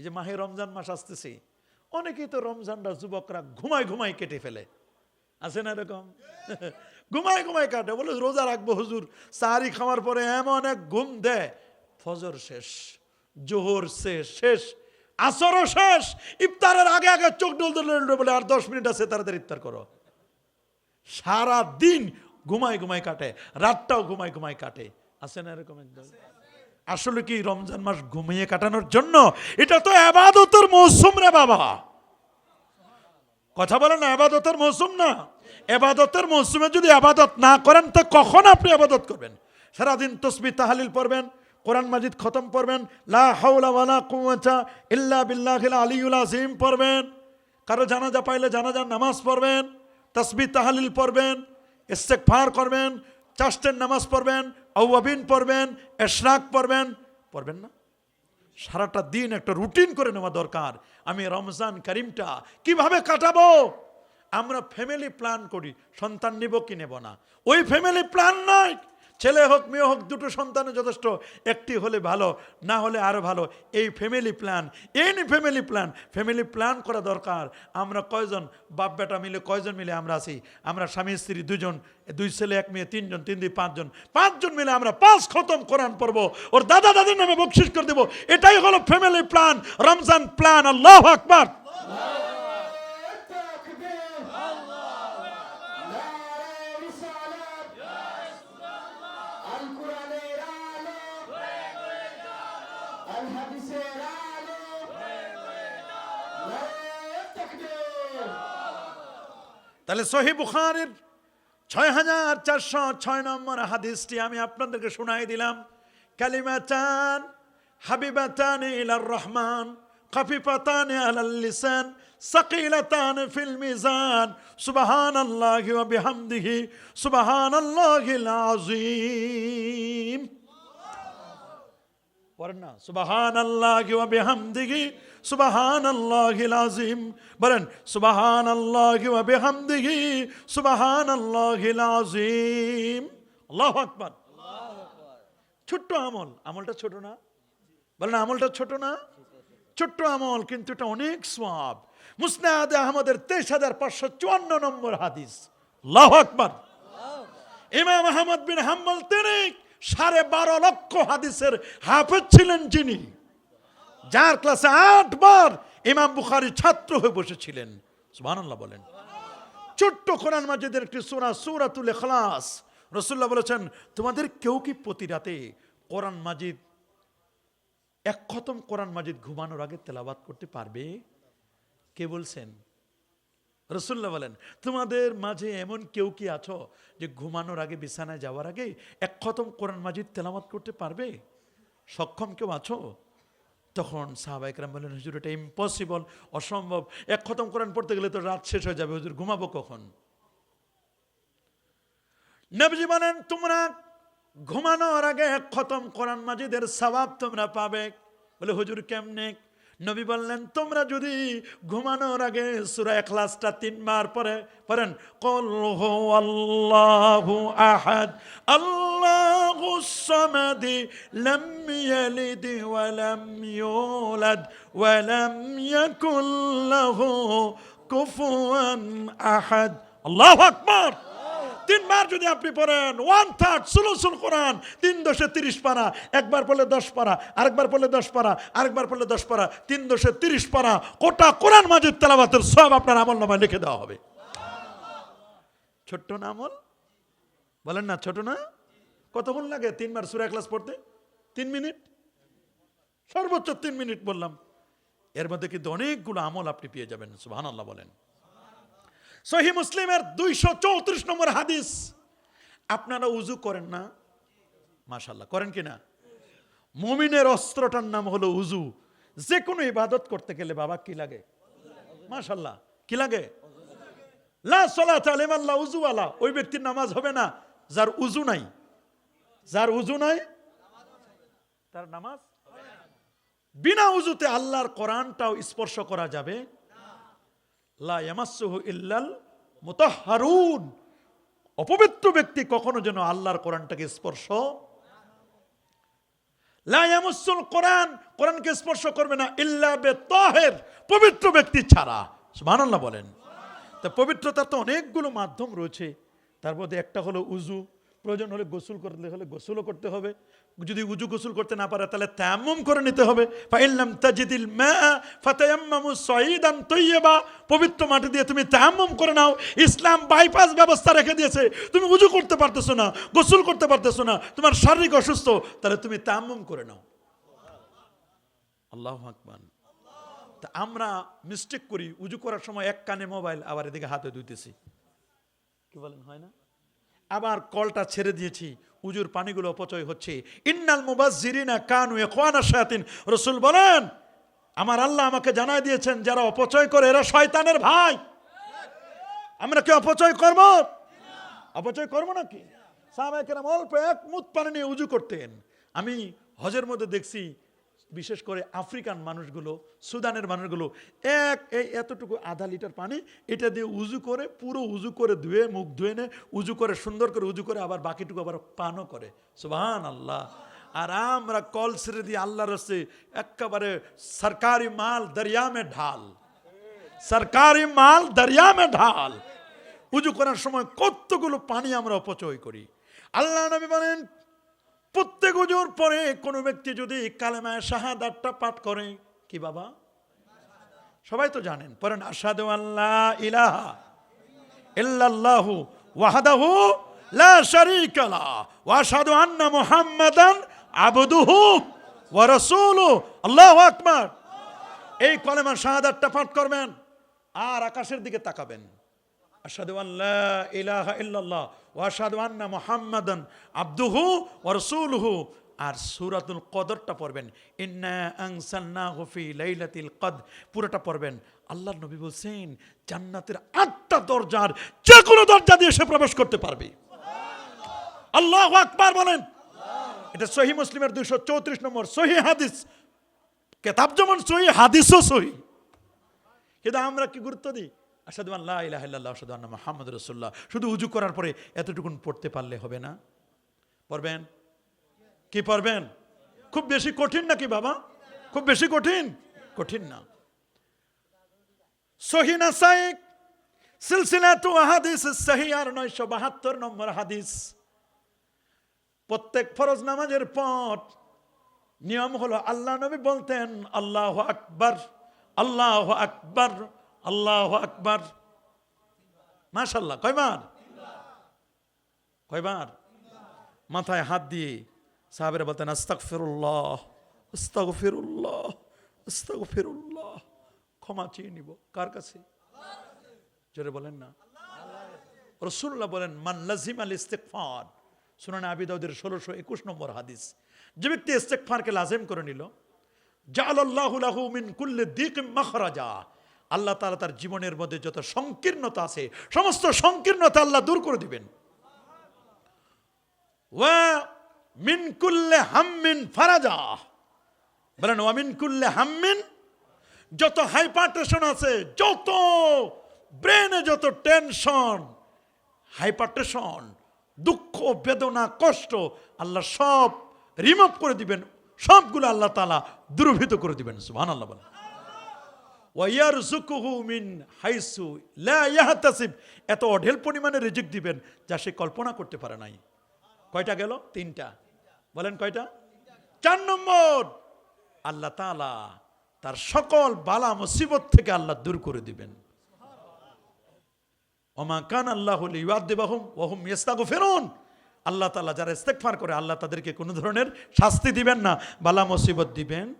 এই যে মাহে রমজান মাস আসতেছে, অনেকেই তো রমজানরা যুবকরা ঘুমায় ঘুমায় কেটে ফেলে। আছে না এরকম? ঘুমায় ঘুমায় কাটে, বলে রোজা রাখব হুজুর সারি খাওয়ার পরে এমন এক ঘুম দেয়, ফজর শেষ, জোহর শেষ শেষ, আসরও শেষ, ইফতারের আগে আগে চোখ ডল বলে, আর দশ মিনিট আছে, তাড়াতাড়ি ইফতার করো। সারা দিন ঘুমায় ঘুমায় কাটে, রাতটাও ঘুমায় ঘুমায় কাটে। আছে না এরকম একদম আসলে কি রমজান মাস ঘুমিয়ে কাটানোর জন্য? এটা তো আবাদতের মৌসুম রে বাবা। কথা বলেন আবাদতের মৌসুম না? এবাদতের মৌসুমে যদি আবাদত না করেন, তো কখন আপনি আবাদত করবেন? সারাদিন তসবি তাহালিল পড়বেন, কোরআন মাজিদ খতম পড়বেন, লা হাওলা ওয়ালা কুওয়াতা ইল্লা বিল্লাহিল আলিয়ুল আযীম পড়বেন, কারও জানাজা পাইলে জানাজার নামাজ পড়বেন, তসবি তাহালিল পড়বেন, ইস্তেগফার করবেন চাষ্টের নামাজ পড়বেন আউয়াবিন পড়বেন, এশরাক পড়বেন পড়বেন না। সারাটা দিন একটা রুটিন করে নেওয়া দরকার। আমি রমজান করিমটা কীভাবে কাটাবো? আমরা ফ্যামিলি প্ল্যান করি, সন্তান নিব কি নেব না? ওই ফ্যামিলি প্ল্যান নয় ছেলে হোক, মেয়ে হোক, দুটো সন্তানে যথেষ্ট। একটি হলে ভালো, না হলে আরও ভালো। এই family plan any family plan family plan করা দরকার। আমরা কয়জন, বাপ বেটা মিলে কয়জন মিলে আমরা আছি? আমরা স্বামী, স্ত্রী দুজন দুই ছেলে, এক মেয়ে, তিনজন, তিন দুই, পাঁচজন। পাঁচজন মিলে আমরা পাঁচ খতম কোরআন পড়ব। ওর দাদা দাদির নামে বকশিস করে দেবো। এটাই হলো family plan Ramzan plan Allah আকবার। الحديث يرالو نعرة التكبير তাহলে সহি বুখারের ছয় হাজার চারশো ছয় নম্বর হাদিসটি আমি আপনাদেরকে শোনাই দিলাম কালিমাতান হাবিবাতান ইলার রহমান خفيفتان على اللسان ثقيلتان في الميزان سبحان الله وبحمده سبحان الله العظيم পড়েন না। সুবাহান আল্লাহ বিহামদিহি সুবাহান আল্লাহ আজিম বলেন সুবাহান আল্লাহ বিহামদিহি সুবাহান আল্লাহ আজিম আল্লাহ আকবার। ছোট্ট আমল। আমলটা ছোট না? বলেন, আমলটা ছোট না? ছোট্ট আমল, কিন্তু এটা অনেক সওয়াব। মুসনাদ আহমদের তেইশ হাজার পাঁচশো চুয়ান্ন নম্বর হাদিস। আল্লাহ আকবার। ইমাম আহমদ বিন হাম্বল, তিনি সাড়ে বারো লক্ষ হাদিসের হাফেজ ছিলেন যিনি। যার ক্লাসে আটবার ইমাম বুখারি ছাত্র হয়ে বসেছিলেন। সুবহানাল্লাহ বলেন। ছোট্ট কোরআন মাজিদের একটি সূরা, সূরাতুল ইখলাস। রাসূলুল্লাহ বলেছেন, তোমাদের কেউ কি প্রতি রাতে কোরআন মাজিদ, এক খতম কোরআন মাজিদ ঘুমানোর আগে তেলাবাত করতে পারবে? কে বলছেন? রসুল্লাহ বলেন, তোমাদের মাঝে এমন কেউ কি আছো যে ঘুমানোর আগে, বিছানায় যাওয়ার আগে এক খতম কোরআন মাজিদ তেলাওয়াত করতে পারবে? সক্ষম কেউ আছো? তখন সাহাবাইকরাম বলেন, হুজুর, এটা ইম্পসিবল অসম্ভব। এক খতম কোরআন পড়তে গেলে তো রাত শেষ হয়ে যাবে, হুজুর, ঘুমাবো কখন? নবজি বলেন, তোমরা ঘুমানোর আগে এক খতম কোরআন মাজিদের সবাব তোমরা পাবে। বলে, হুজুর, কেমনে? নবী বললেন, তোমরা যদি ঘুমানোর আগে সুরা ইখলাসটা তিনবার পরে পড়েন। কল হু আল্লাহু আহাদ। আল্লাহু সামাদ লাম ইয়ালিদ ওয়া লাম ইউলাদ ওয়া লাম ইয়াকুল লাহু কুফুয়ান আহাদ। আল্লাহু আকবার। তিনবার যদি আপনি পড়েন ওয়ান থার্ড সুলসুল কোরআন, তিন দশে তিরিশ পারা, একবার পড়লে দশ পারা, আরেকবার পড়লে দশ পারা, আরেকবার পড়লে দশ পারা, তিন দশে তিরিশ পারা কোটা কোরআন মাজিদ তেলাবাতের সব আপনার আমল নামায় লিখে দেওয়া হবে। ছোট্ট না আমল? বলেন না, ছোট না? কতক্ষণ লাগে তিনবার সুরা ক্লাস পড়তে? তিন মিনিট? সর্বোচ্চ তিন মিনিট বললাম। এর মধ্যে কিন্তু অনেকগুলো আমল আপনি পেয়ে যাবেন সুবহান আল্লাহ বলেন। সহি মুসলিমের দুইশো চৌত্রিশ নম্বর হাদিস। আপনারা উজু করেন না? মাশাল্লাহ করেন কি না? মমিনের অস্ত্রটার নাম হলো উজু। যে কোনো ইবাদত করতে গেলে বাবা কি লাগে? মাশাল্লাহ কি লাগে? লা সলাত আলিমাল্লাহ উজু আলা ওই ব্যক্তির নামাজ হবে না, যার উজু নাই। যার উজু নাই, তার নামাজ বিনা উজুতে আল্লাহর কোরআনটাও স্পর্শ করা যাবে লা ইয়ামাসসুহু ইল্লাল মুতাহহারুন। অপবিত্র ব্যক্তি কখনো যেন আল্লাহর কোরআনটাকে স্পর্শ লায়ামুসুল কোরআন, কোরআনকে স্পর্শ করবে না, ইল্লা বে তাহের পবিত্র ব্যক্তি ছাড়া। সুবহানাল্লাহ বলেন। তা পবিত্রতার তো অনেকগুলো মাধ্যম রয়েছে। তার মধ্যে একটা হলো উজু প্রয়োজন হলে গোসল করতে হলে গোসলও করতে হবে। যদি উজু গোসল করতে না পারে, তাহলে তায়াম্মুম করে নিতে হবে। ফাইল্লাম তাজিদিল ফাতায়াম্মামু সাইদান তাইয়্যিবা পবিত্র মাটি দিয়ে তুমি তায়াম্মুম করে নাও। ইসলাম বাইপাস ব্যবস্থা রেখে দিয়েছে। তুমি উজু করতে পারতেছো না, গোসল করতে পারতেছো না, তোমার শারীরিক অসুস্থ, তাহলে তুমি তায়াম্মুম করে নাও। আল্লাহ আকবার। তা আমরা মিস্টেক করি, উজু করার সময় এক কানে মোবাইল আবার এদিকে হাতে ধুইতেছি। কি বলেন, হয় না? আবার কলটা ছেড়ে দিয়েছি। উজুর পানিগুলো অপচয় হচ্ছে। ইন্নাল মুবাজ্জিরিনা কানু ইখওয়ানা শায়াতিন। রাসূল বলেন, আমার আল্লাহ আমাকে জানাই দিয়েছেন, যারা অপচয় করে এরা শয়তানের ভাই। আমরা কি অপচয় করব? অপচয় করব নাকি? সাহাবায়ে কেরাম অল্প এক মুত পানি নিয়ে উজু করতেন। আমি হজের মধ্যে দেখছি বিশেষ করে আফ্রিকান মানুষগুলো, সুদানের মানুষগুলো, এক এই এতটুকু আধা লিটার পানি এটা দিয়ে উজু করে, পুরো উজু করে ধুয়ে, মুখ ধুয়ে নে, উজু করে, সুন্দর করে উজু করে আবার বাকিটুকু আবার পানও করে। সুবহান আল্লাহ আর আমরা কল ছেড়ে দিয়ে আল্লাহর রসে একেবারে সরকারি মাল দরিয়া মে ঢাল। সরকারি মাল দরিয়া মে ঢাল। উজু করার সময় কতগুলো পানি আমরা অপচয় করি। আল্লাহ নবী বলেন প্রত্যেক উজুর পরে কোনো ব্যক্তি যদি কালেমায় শাহাদাতটা পাঠ করে, কি বাবা? সবাই তো জানেন পরেন আসাদু আল্লাহ ইলাহা ইল্লাল্লাহু ওয়াহদাহু লা শারীকা লা ওয়া আশহাদু আন্না মুহাম্মাদান আবদুহু ওয়া রাসূলুহু আল্লাহু আকবার। এই কলেমার শাহাদাতটা পাঠ করবেন আর আকাশের দিকে তাকাবেন। আশহাদু আল্লাহ ইলাহা ইল্লাল্লাহ ওয়া আশহাদু আন্না মুহাম্মাদান আবদুহু আর সূরাতুল কদরটা পড়বেন। ইন্না আনসালনাহু ফি লাইলাতিল কদ পুরোটা পড়বেন। আল্লাহর নবী বলছেন, জান্নাতের আটটা দরজার যে কোনো দরজা দিয়ে সে প্রবেশ করতে পারবে। আল্লাহু আকবার বলেন। এটা সহি মুসলিমের দুইশো চৌত্রিশ নম্বর সহি হাদিস। কেতাব যেমন সহি হাদিসও সহি কিন্তু আমরা কি গুরুত্ব দিই? আসাদু আল্লাহ ইলাহ মোহাম্মদ রসুল্লাহ শুধু উজু করার পরে এতটুকুন পড়তে পারলে হবে না? পড়বেন? কি পড়বেন? খুব বেশি কঠিন নাকি বাবা? খুব বেশি কঠিন? কঠিন না। সহিনা সাইক? সিলসিলা তু হাদিস সহি আর নয়শো বাহাত্তর নম্বর হাদিস। প্রত্যেক ফরজ নামাজের পর নিয়ম হলো আল্লাহ নবী বলতেন, আল্লাহ আকবার আল্লাহ আকবার। আল্লাহ আকবার। মাশাল্লাহ কয়বার? কয়বার? মাথায় হাত দিয়ে সাহাবেরা বলতেন আস্তাক ফিরুল্লাহ আস্তাক ফিরুল্লাহ আস্তাক ফিরুল্লাহ ক্ষমা চেয়ে নিব। কার কাছে? জোরে বলেন না। রসুল্লাহ বলেন, মান লাজিম আল ইস্তেকফার সুনানে আবি দাউদের ষোলোশো একুশ নম্বর হাদিস। যে ব্যক্তি ইস্তেকফারকে লাজেম করে নিল জালাল্লাহু লাহু মিন কুল্লে দিক মাখরাজা। আল্লাহ তালা তার জীবনের মধ্যে যত সংকীর্ণতা আছে, সমস্ত সংকীর্ণতা আল্লাহ দূর করে দিবেন। ওয়া মিন কুল্লে হাম্মিন ফারাজা। বলেন, ওয়া মিন হাম্মিন, যত হাইপারটেনশন আছে, যত ব্রেনে যত টেনশন, হাইপারটেনশন, দুঃখ, বেদনা, কষ্ট, আল্লাহ সব রিমুভ করে দিবেন। সবগুলো আল্লাহ তালা দুর্ভিত করে দিবেন। সুবহান আল্লাহ বলেন। ওয়ারজুকুহু মিন হাইসু লা ইয়াহতাসিব। এত অঢেল পরিমাণে রিজিক দিবেন যা সে কল্পনা করতে পারে নাই। কয়টা গেল? তিনটা। বলেন কয়টা? চার নম্বর। আল্লাহ তাআলা তার সকল বালা মুসিবত থেকে আল্লাহ দূর করে দিবেন। ওমা কান আল্লাহ ইউআদিবাহুম ওহুম ইস্তাগফিরুন আল্লাহ তাআলা যারা ইস্তেগফার করে, আল্লাহ তাদেরকে কোনো ধরনের শাস্তি দিবেন না, বালা মুসিবত দিবেন।